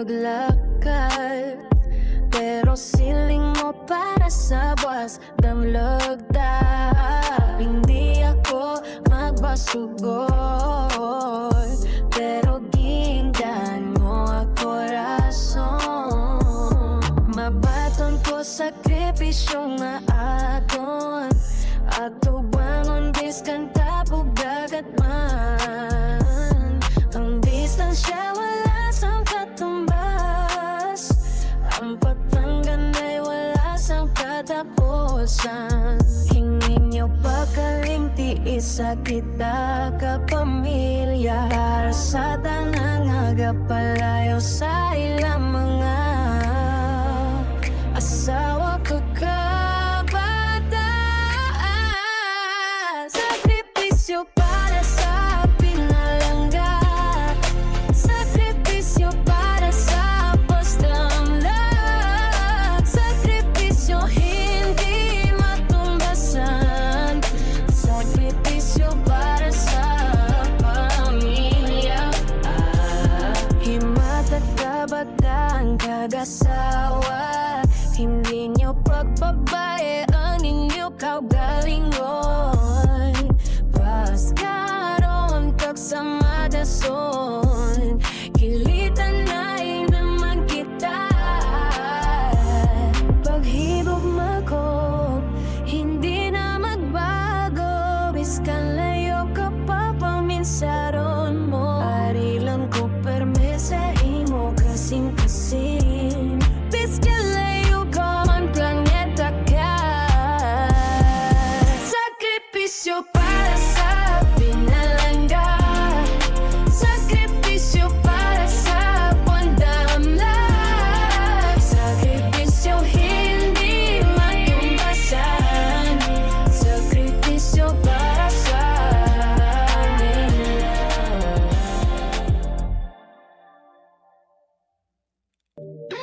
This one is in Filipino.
maglakad Pero siling mo para sa buwas damlagda Hindi ako magbasugol Pero gindan mo ako rason Mabaton ko sa kripisyong na aton. At tubangon biskan tapog dagat man katapusan Hingin niyo pagkalimti isa kita kapamilya Para sa tanang agapalayo sa ilang kabataan kagasawa Hindi nyo pagbabae ang inyo kaugalingon. Paskaron kag sa madason Kilitan na naman kita. Paghibog mako Hindi na magbago Biskan layo ka pa paminsaron mo. Ari lang ko perme sa imo kasing-kasing Bye.